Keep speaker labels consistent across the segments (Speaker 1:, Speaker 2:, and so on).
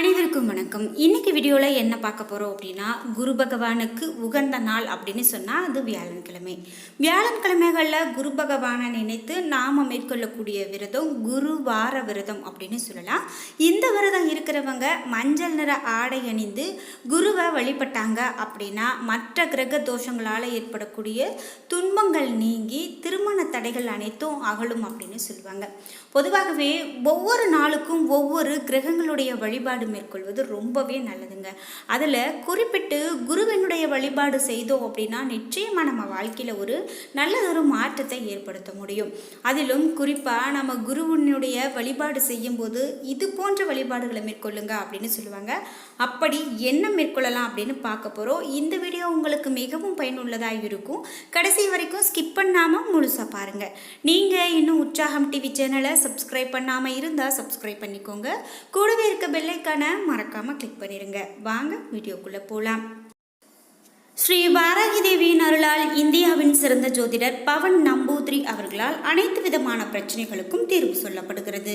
Speaker 1: அனைவருக்கும் வணக்கம். இன்னைக்கு வீடியோவில் என்ன பார்க்க போகிறோம் அப்படின்னா குரு பகவானுக்கு உகந்த நாள் அப்படின்னு சொன்னால் அது வியாழன்கிழமை. வியாழன்கிழமைகளில் குரு பகவானை நினைத்து நாம் மேற்கொள்ளக்கூடிய விரதம் குரு வார விரதம் அப்படின்னு சொல்லலாம். இந்த விரதம் இருக்கிறவங்க மஞ்சள் நிற ஆடை அணிந்து குருவை வழிபட்டாங்க அப்படின்னா மற்ற கிரக தோஷங்களால் ஏற்படக்கூடிய துன்பங்கள் நீங்கி திருமண தடைகள் அனைத்தும் அகலும் அப்படின்னு சொல்லுவாங்க. பொதுவாகவே ஒவ்வொரு நாளுக்கும் ஒவ்வொரு கிரகங்களுடைய வழிபாடு மேற்கொள்வது ரொம்பவே நல்லதுங்க. அதில் குறிப்பிட்டு குருவினுடைய வழிபாடு செய்தோம் அப்படின்னா நிச்சயமாக நம்ம வாழ்க்கையில் ஒரு நல்லதொரு மாற்றத்தை ஏற்படுத்த முடியும். அதிலும் குறிப்பாக நம்ம குருவினுடைய வழிபாடு செய்யும்போது இது போன்ற வழிபாடுகளை மேற்கொள்ளுங்க அப்படின்னு சொல்லுவாங்க. அப்படி என்ன மேற்கொள்ளலாம் அப்படின்னு பார்க்க போகிறோம் இந்த வீடியோ உங்களுக்கு மிகவும் பயனுள்ளதாக இருக்கும். கடைசி வரைக்கும் ஸ்கிப் பண்ணாமல் முழுசாக பாருங்கள் நீங்கள் இன்னும் உற்சாகம் டிவி சேனலை சப்ஸ்கிரைப் பண்ணாமல் இருந்தால் சப்ஸ்கிரைப் பண்ணிக்கோங்க. கூடவே இருக்க பெல்லைக்கான மறக்காமல் கிளிக் பண்ணிடுங்க வாங்க வீடியோக்குள்ளே போகலாம் ஸ்ரீ வாராகி தேவியின் அருளால் இந்தியாவின் சிறந்த ஜோதிடர் பவன் நம்பூதிரி அவர்களால் அனைத்து விதமான பிரச்சனைகளுக்கும் தீர்வு சொல்லப்படுகிறது.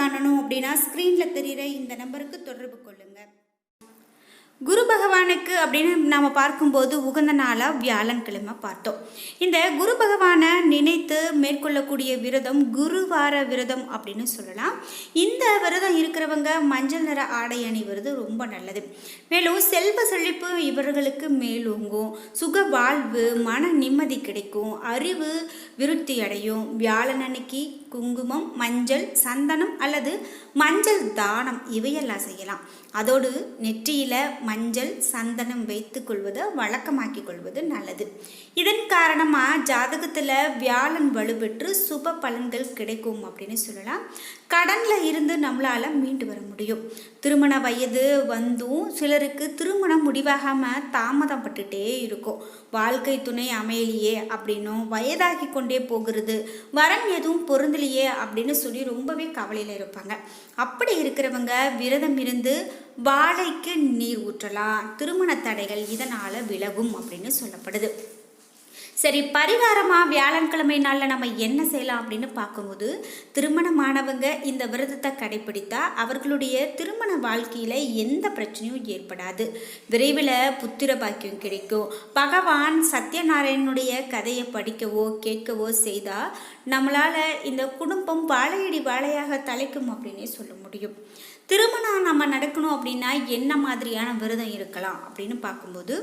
Speaker 1: காணணும் அப்படின்னா ஸ்க்ரீனில் தெரிகிற இந்த நம்பருக்கு தொடர்பு கொள்ளுங்கள் குரு பகவானுக்கு அப்படின்னு நாம் பார்க்கும்போது உகந்த நாளாக வியாழன்கிழமை பார்த்தோம். இந்த குரு பகவானை நினைத்து மேற்கொள்ளக்கூடிய விரதம் குருவார விரதம் அப்படின்னு சொல்லலாம். இந்த விரதம் இருக்கிறவங்க மஞ்சள் நிற ஆடை அணிவது ரொம்ப நல்லது. மேலும் செல்வ செழிப்பு இவர்களுக்கு மேலோங்கும். சுக வாழ்வு மன நிம்மதி கிடைக்கும். அறிவு விருத்தி அடையும். வியாழன் அன்னைக்கு குங்குமம் மஞ்சள் சந்தனம் அல்லது மஞ்சள் தானம் இவையெல்லாம் செய்யலாம். அதோடு நெற்றியில் மஞ்சள் சந்தனம் வைத்து கொள்வதை வழக்கமாக்கி கொள்வது நல்லது. இதன் காரணமாக ஜாதகத்தில் வியாழன் வலுப்பெற்று சுப பலன்கள் கிடைக்கும் அப்படின்னு சொல்லலாம். கடனில் இருந்து நம்மளால் மீண்டு வர முடியும். திருமண வயது வந்தும் சிலருக்கு திருமணம் முடிவாகாமல் தாமதப்பட்டுட்டே இருக்கும். வாழ்க்கை துணை அமையலையே அப்படின்னும் வயதாகி கொண்டே போகிறது. வரன் எதுவும் பொருந்தலையே அப்படின்னு சொல்லி ரொம்பவே கவலையில் இருப்பாங்க. அப்படி இருக்கிறவங்க விரதம் இருந்து வாழைக்கு நீர் ஊற்றலாம் திருமண தடைகள் இதனால் விலகும் அப்படின்னு சொல்லப்படுது. சரி பரிகாரமாக வியாழன்கிழமை நாளில் நம்ம என்ன செய்யலாம் அப்படின்னு பார்க்கும்போது திருமணமானவங்க இந்த விரதத்தை கடைபிடித்தா அவர்களுடைய திருமண வாழ்க்கையில் எந்த பிரச்சனையும் ஏற்படாது. விரைவில் புத்திர பாக்கியம் கிடைக்கும். பகவான் சத்யநாராயணனுடைய கதையை படிக்கவோ கேட்கவோ செய்தால் நம்மளால் இந்த குடும்பம் வாழையடி வாழையாக தலைக்கும் அப்படின்னே சொல்ல முடியும். திருமணம் நம்ம நடக்கணும் அப்படின்னா என்ன மாதிரியான விரதம் இருக்கலாம் அப்படின்னு பார்க்கும்போது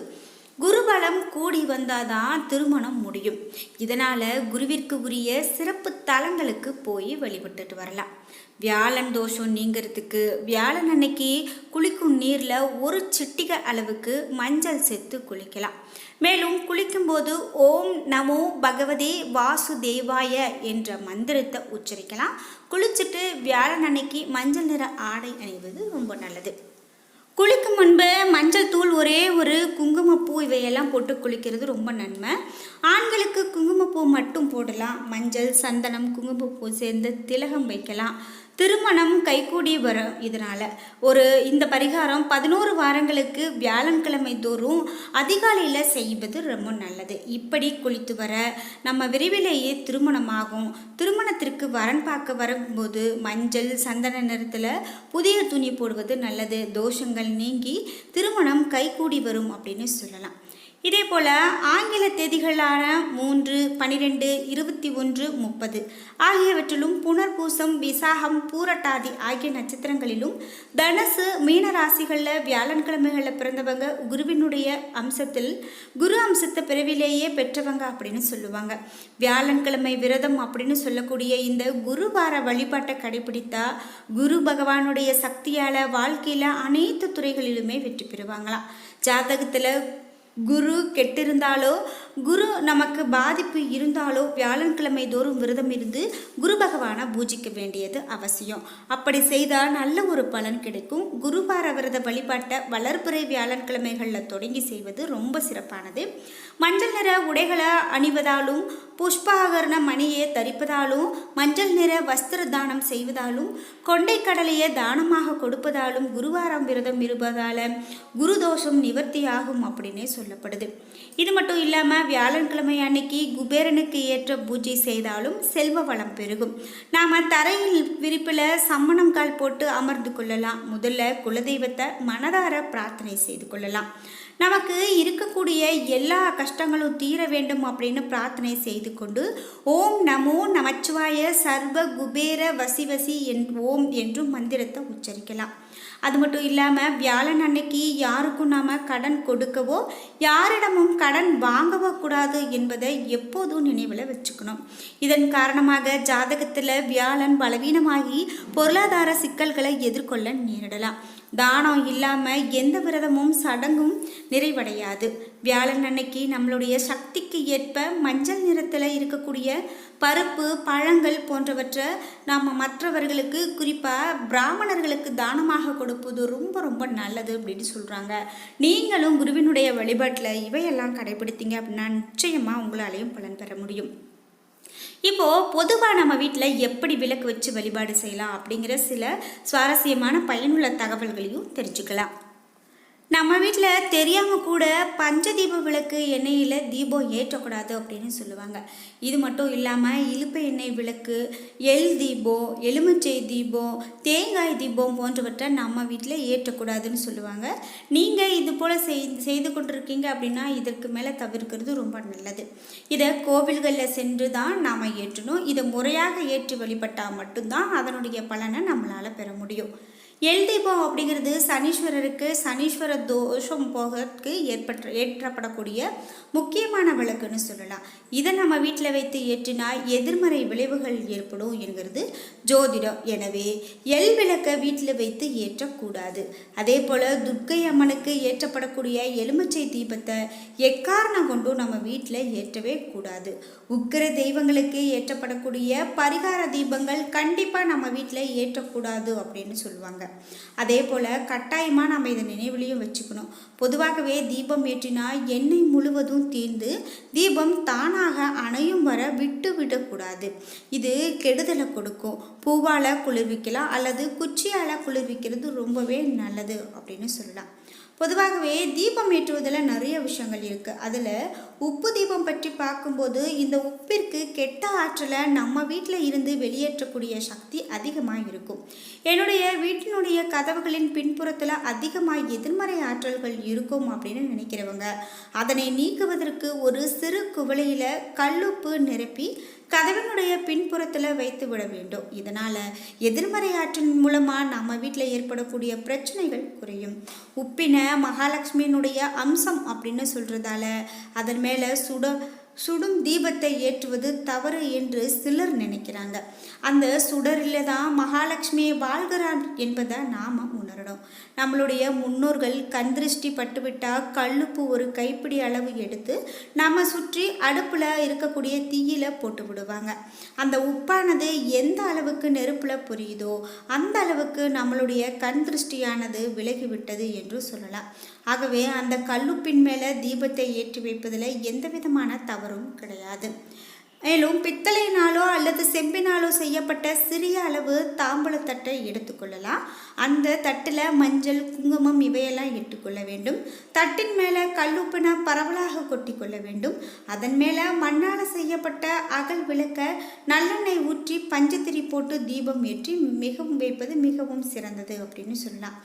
Speaker 1: குருபலம் கூடி வந்தாதான் திருமணம் முடியும். இதனால் குருவிற்கு உரிய சிறப்பு தலங்களுக்கு போய் வழிபட்டுட்டு வரலாம். வியாழன் தோஷம் நீங்கிறதுக்கு வியாழன் அன்னைக்கு குளிக்கும் நீரில் ஒரு சிட்டிகை அளவுக்கு மஞ்சள் சேர்த்து குளிக்கலாம். மேலும் குளிக்கும்போது ஓம் நமோ பகவதே வாசுதேவாய என்ற மந்திரத்தை உச்சரிக்கலாம். குளிச்சுட்டு வியாழன் அன்னைக்கு மஞ்சள் நிற ஆடை அணிவது ரொம்ப நல்லது. குளிக்கும் முன்பு மஞ்சள் தூள் ஒரே ஒரு குங்குமப்பூ இவையெல்லாம் போட்டு குளிக்கிறது ரொம்ப நன்மை. ஆண்களுக்கு குங்குமப்பூ மட்டும் போடலாம். மஞ்சள் சந்தனம் குங்குமப்பூ சேர்ந்து திலகம் வைக்கலாம். திருமணம் கைகூடி வரும் இதனால். ஒரு இந்த பரிகாரம் பதினோரு வாரங்களுக்கு வியாழன்கிழமை தோறும் அதிகாலையில் செய்வது ரொம்ப நல்லது. இப்படி குளித்து வர நம்ம விரைவிலேயே திருமணமாகும். திருமணத்திற்கு வரன் பார்க்க வரும்போது மஞ்சள் சந்தன நிறத்தில் புதிய துணி போடுவது நல்லது. தோஷங்கள் நீங்கி திருமணம் கைகூடி வரும் அப்படின்னு சொல்லலாம். இதே போல் ஆங்கில தேதிகளான மூன்று பனிரெண்டு இருபத்தி ஒன்று முப்பது. ஆகியவற்றிலும் புனர்பூசம் விசாகம் பூரட்டாதி ஆகிய நட்சத்திரங்களிலும் தனுசு மீன ராசிகளில் வியாழன்கிழமைகளில் பிறந்தவங்க குருவினுடைய அம்சத்தில் குரு அம்சத்தை பிறவிலேயே பெற்றவங்க அப்படின்னு சொல்லுவாங்க. வியாழன்கிழமை விரதம் அப்படின்னு சொல்லக்கூடிய இந்த குருவார வழிபாட்டை கடைபிடித்தா குரு பகவானுடைய சக்தியால் வாழ்க்கையில் அனைத்து துறைகளிலுமே வெற்றி பெறுவாங்களாம். ஜாதகத்தில் குரு கெட்டிருந்தாலோ குரு நமக்கு பாதிப்பு இருந்தாலோ வியாழன்கிழமை தோறும் விரதம் இருந்து குரு பகவானை பூஜிக்க வேண்டியது அவசியம். அப்படி செய்தால் நல்ல ஒரு பலன் கிடைக்கும். குருவார விரத வழிபாட்டை வளர்ப்புறை வியாழன்கிழமைகளில் தொடங்கி செய்வது ரொம்ப சிறப்பானது. மஞ்சள் நிற உடைகளை அணிவதாலும் புஷ்பாகரண மணியை தரிப்பதாலும் மஞ்சள் நிற வஸ்திர தானம் செய்வதாலும் கொண்டை கடலையை தானமாக கொடுப்பதாலும் குருவாரம் விரதம் இருப்பதால குரு தோஷம் நிவர்த்தியாகும் அப்படின்னே சொல்லப்படுது. இது மட்டும் இல்லாமல் வியாழன்கிழமை அன்னைக்கு குபேரனுக்கு ஏற்ற பூஜை செய்தாலும் செல்வ வளம் பெருகும். நாம் தரையில் விரிப்பில் சம்மணம் கால் போட்டு அமர்ந்து கொள்ளலாம். முதல்ல குலதெய்வத்தை மனதார பிரார்த்தனை செய்து கொள்ளலாம். நமக்கு இருக்கக்கூடிய எல்லா கஷ்டங்களும் தீர வேண்டும் அப்படின்னு பிரார்த்தனை செய்து கொண்டு ஓம் நமோ நமச்சிவாய சர்வ குபேர வசி வசி என் ஓம் என்றும் மந்திரத்தை உச்சரிக்கலாம். அது மட்டும் இல்லாமல் வியாழன் அன்னைக்கு யாருக்கும் நாம் கடன் கொடுக்கவோ யாரிடமும் கடன் வாங்கவோ கூடாது என்பதை எப்போதும் நினைவில் வச்சுக்கணும். இதன் காரணமாக ஜாதகத்தில் வியாழன் பலவீனமாகி பொருளாதார சிக்கல்களை எதிர்கொள்ள நேரிடலாம். தானம் இல்லாமல் எந்த விரதமும் சடங்கும் நிறைவடையாது. வியாழன் அன்னைக்கு நம்மளுடைய சக்திக்கு ஏற்ப மஞ்சள் நிறத்தில் இருக்கக்கூடிய பருப்பு பழங்கள் போன்றவற்றை நாம் மற்றவர்களுக்கு குறிப்பாக பிராமணர்களுக்கு தானமாக கொடுப்பது ரொம்ப ரொம்ப நல்லது அப்படின்னு சொல்கிறாங்க நீங்களும் குருவினுடைய வழிபாட்டில் இவையெல்லாம் கடைபிடித்தீங்க அப்படின்னா நிச்சயமாக உங்களாலையும் பலன் பெற முடியும். இப்போது பொதுவாக நம்ம வீட்டில் எப்படி விளக்கு வச்சு வழிபாடு செய்யலாம் அப்படிங்கிற சில சுவாரஸ்யமான பயனுள்ள தகவல்களையும் தெரிஞ்சுக்கலாம். நம்ம வீட்டில் தெரியாமல் கூட பஞ்சதீப விளக்கு எண்ணெயில் தீபம் ஏற்றக்கூடாது அப்படின்னு சொல்லுவாங்க. இது மட்டும் இல்லாமல் இழுப்பு எண்ணெய் விளக்கு எள் தீபம் எலுமிச்சை தீபம் தேங்காய் தீபம் போன்றவற்றை நம்ம வீட்டில் ஏற்றக்கூடாதுன்னு சொல்லுவாங்க. நீங்கள் இது போல் செய் செய்து கொண்டிருக்கீங்க அப்படின்னா இதற்கு மேலே தவிர்க்கிறது ரொம்ப நல்லது. இதை கோவில்களில் சென்று தான் நாம் ஏற்றணும். இதை முறையாக ஏற்றி வழிபட்டால் மட்டும்தான் அதனுடைய பலனை நம்மளால் பெற முடியும். எல் தீபம் அப்படிங்கிறது சனீஸ்வரருக்கு சனீஸ்வர தோஷம் போகிறதுக்கு ஏற்பட்ட ஏற்றப்படக்கூடிய முக்கியமான விளக்குன்னு சொல்லலாம். இதை நம்ம வீட்டில் வைத்து ஏற்றினால் எதிர்மறை விளைவுகள் ஏற்படும் என்கிறது ஜோதிடம். எனவே எல் விளக்கை வீட்டில் வைத்து ஏற்றக்கூடாது. அதே போல் துர்க்கை அம்மனுக்கு ஏற்றப்படக்கூடிய எலுமிச்சை தீபத்தை எக்காரணம் கொண்டும் நம்ம வீட்டில் ஏற்றவே கூடாது. உக்கிர தெய்வங்களுக்கு ஏற்றப்படக்கூடிய பரிகார தீபங்கள் கண்டிப்பாக நம்ம வீட்டில் ஏற்றக்கூடாது அப்படின்னு சொல்லுவாங்க. அதே போல் கட்டாயமாக நம்ம இதை நினைவுலையும் வச்சுக்கணும். பொதுவாகவே தீபம் ஏற்றினா எண்ணெய் முழுவதும் தீர்ந்து தீபம் தானாக அணையும் வர விட்டு விடக்கூடாது. இது கெடுதலை கொடுக்கும். பூவால் குளிர்விக்கலாம் அல்லது குச்சியால் குளிர்விக்கிறது ரொம்பவே நல்லது அப்படின்னு சொல்லலாம். பொதுவாகவே தீபம் ஏற்றுவதில் நிறைய விஷயங்கள் இருக்குது அதில் உப்பு தீபம் பற்றி பார்க்கும்போது இந்த உப்பிற்கு கெட்ட ஆற்றலை நம்ம வீட்டில் இருந்து வெளியேற்றக்கூடிய சக்தி அதிகமாக இருக்கும். என்னுடைய வீட்டினுடைய கதவுகளின் பின்புறத்தில் அதிகமாக எதிர்மறை ஆற்றல்கள் இருக்கும் அப்படின்னு நினைக்கிறவங்க. அதனை நீக்குவதற்கு ஒரு சிறு குவளையில் கல்லுப்பு நிரப்பி கதவினுடைய பின்புறத்தில் வைத்து விட வேண்டும். இதனால் எதிர்மறை ஆற்றின் மூலமாக நம்ம வீட்டில் ஏற்படக்கூடிய பிரச்சனைகள் குறையும். உப்பின மகாலட்சுமியினுடைய அம்சம் அப்படின்னு சொல்கிறதால அதன் மேலே சுட சுடும் தீபத்தை ஏற்றுவது தவறு என்று சிலர் நினைக்கிறாங்க. அந்த சுடரில் தான் மகாலட்சுமியை வாழ்கிறார் என்பதை நாம் உணரணும். நம்மளுடைய முன்னோர்கள் கண் திருஷ்டி பட்டுவிட்டால் கல்லுப்பு ஒரு கைப்பிடி அளவு எடுத்து நம்ம சுற்றி அடுப்பில் இருக்கக்கூடிய தீயில போட்டு விடுவாங்க. அந்த உப்பானது எந்த அளவுக்கு நெருப்பில் புரியுதோ அந்த அளவுக்கு நம்மளுடைய கண் திருஷ்டியானது விலகிவிட்டது என்று சொல்லலாம். ஆகவே அந்த கல்லுப்பின் மேலே தீபத்தை ஏற்றி வைப்பதில் எந்த விதமான தவறு தவறும் கிடையாது. மேலும் பித்தளையினாலோ அல்லது செம்பினாலோ செய்யப்பட்ட சிறிய அளவு தாம்பூலத்தட்டை எடுத்துக்கொள்ளலாம் அந்த தட்டில் மஞ்சள் குங்குமம் இவையெல்லாம் இட்டுக்கொள்ள வேண்டும். தட்டின் மேலே கல்லுப்புனா பரவலாக கொட்டிக்கொள்ள வேண்டும். அதன் மேலே மண்ணால் செய்யப்பட்ட அகல் விளக்க நல்லெண்ணெய் ஊற்றி பஞ்சத்திரி போட்டு தீபம் ஏற்றி மிகவும் வைப்பது மிகவும் சிறந்தது அப்படின்னு சொல்லலாம்.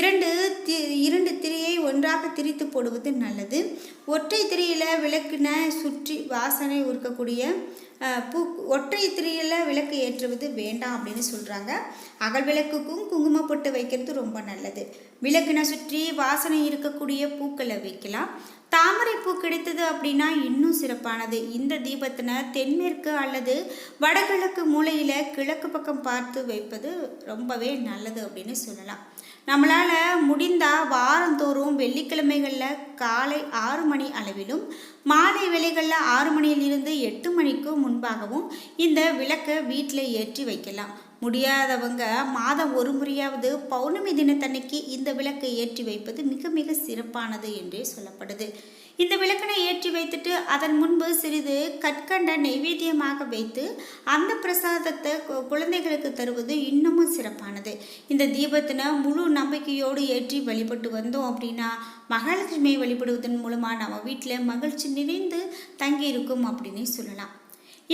Speaker 1: இரண்டு தி இரண்டு திரியை ஒன்றாக திரித்து போடுவது நல்லது. ஒற்றை திரியில் விளக்குன சுற்றி வாசனை இருக்கக்கூடிய பூ ஒற்றை திரியில் விளக்கு ஏற்றுவது வேண்டாம் அப்படின்னு சொல்கிறாங்க அகல் விளக்குக்கும் குங்குமம் பொட்டு வைக்கிறது ரொம்ப நல்லது. விளக்குனை சுற்றி வாசனை இருக்கக்கூடிய பூக்களை வைக்கலாம். தாமரை பூ கிடைத்தது அப்படின்னா இன்னும் சிறப்பானது. இந்த தீபத்தினை தென்மேற்கு அல்லது வடகிழக்கு மூலையில் கிழக்கு பக்கம் பார்த்து வைப்பது ரொம்பவே நல்லது அப்படின்னு சொல்லலாம். நம்மளால் முடிந்தால் வாரந்தோறும் வெள்ளிக்கிழமைகளில் காலை ஆறு மணி அளவிலும் மாலை வேலைகளில் ஆறு மணியிலிருந்து எட்டு மணிக்கு முன்பாகவும் இந்த விளக்கை வீட்டில் ஏற்றி வைக்கலாம். முடியாதவங்க மாதம் ஒரு முறையாவது பௌர்ணமி தினத்தன்னைக்கு இந்த விளக்கை ஏற்றி வைப்பது மிக மிக சிறப்பானது என்றே சொல்லப்படுது. இந்த விளக்கினை ஏற்றி வைத்துட்டு அதன் முன்பு சிறிது கற்கண்ட நைவேத்தியமாக வைத்து அந்த பிரசாதத்தை கு- குழந்தைகளுக்கு தருவது இன்னமும் சிறப்பானது. இந்த தீபத்தினை முழு நம்பிக்கையோடு ஏற்றி வழிபட்டு வந்தோம் அப்படின்னா மகாலட்சுமியை வழிபடுவதன் மூலமாக நம்ம வீட்டில் மகிழ்ச்சி நிறைந்து தங்கி இருக்கும் அப்படின்னு சொல்லலாம்.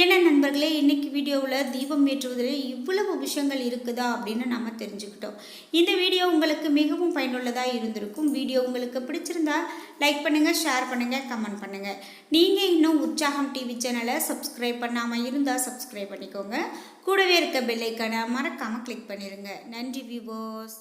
Speaker 1: என்ன நண்பர்களே இன்றைக்கி வீடியோவில் தீபம் ஏற்றுவதில் இவ்வளவு விஷயங்கள் இருக்குதா அப்படின்னு நம்ம தெரிஞ்சுக்கிட்டோம். இந்த வீடியோ உங்களுக்கு மிகவும் பயனுள்ளதாக இருந்திருக்கும். வீடியோ உங்களுக்கு பிடிச்சிருந்தா லைக் பண்ணுங்கள் ஷேர் பண்ணுங்கள் கமெண்ட் பண்ணுங்கள் நீங்கள் இன்னும் உற்சாகம் டிவி சேனலை சப்ஸ்கிரைப் பண்ணாமல் இருந்தால் சப்ஸ்கிரைப் பண்ணிக்கோங்க. கூடவே இருக்க பெல்லைக்கான மறக்காமல் கிளிக் பண்ணிடுங்க நன்றி விவோஸ்